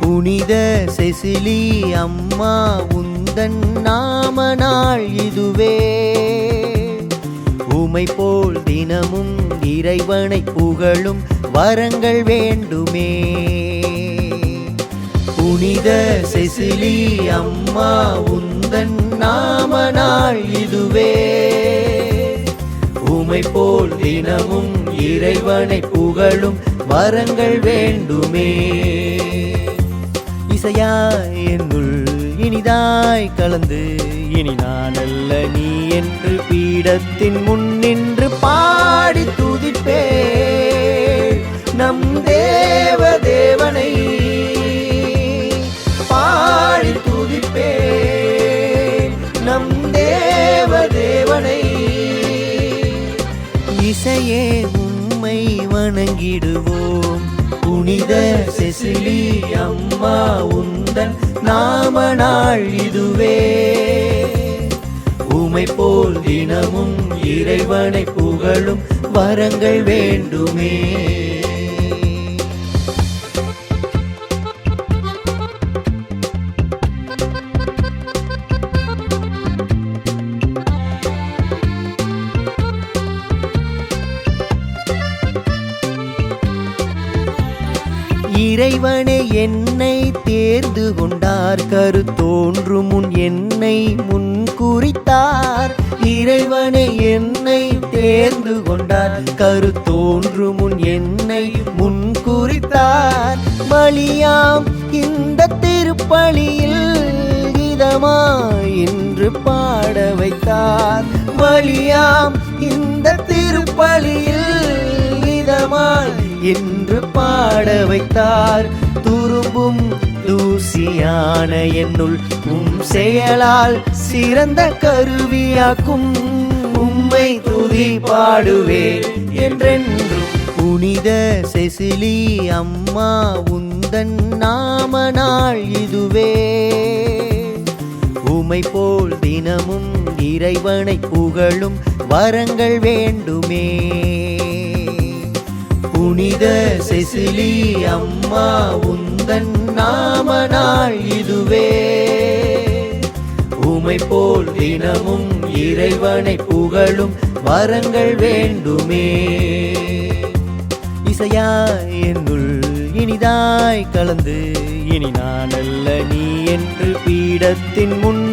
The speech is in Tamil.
புனித செசிலி அம்மா உந்தன் நாம நாள் இதுவே. உமை போல் தினமும் இறைவனை புகழும் வரங்கள் வேண்டுமே. புனித செசிலி அம்மா உந்தன் நாம நாள் இதுவே. உம்மை போல் தினமும் இறைவனை புகழும் வரங்கள் வேண்டுமே. இசையா என்னுள் இனிதாய் கலந்து இனி நான் அல்ல நீ என்று பீடத்தின் முன் நின்று பாடி துதிப்பே நம் தேவ தேவனை இசையே உம்மை வணங்கிடுவோம். புனித செசிலி அம்மா உந்தன் நாம நாள் இதுவே. உமை போல் தினமும் இறைவனை புகழும் வரங்கள் வேண்டுமே. இறைவனே என்னை தேர்ந்து கொண்டார். கரு முன் என்னை முன் குறித்தார். இறைவனே என்னை தேர்ந்து கொண்டார். கரு முன் என்னை முன் குறித்தார். பலியாம் இந்த திருப்பலியில் இதமா என்று பாட வைத்தார். பலியாம் இந்த திருப்பலி என்று பாட வைத்தார். துரும்பும் தூசியான என்னுள் உம் செயலால் சிறந்த கருவியாக்கும். உம்மை துதி பாடுவே என்றென்றும் புனித செசிலி அம்மா உந்தன் நாம நாள் இதுவே. உமை போல் தினமும் இறைவனை புகழும் வரங்கள் வேண்டுமே. புனித செசிலி அம்மா உந்தன் நாம நாள் இதுவே. உமை போல் தினமும் இறைவனை புகழும் வரங்கள் வேண்டுமே. இசையா என்னுள் இனிதாய் கலந்து இனி நான் அல்ல நீ என்று பீடத்தின் முன்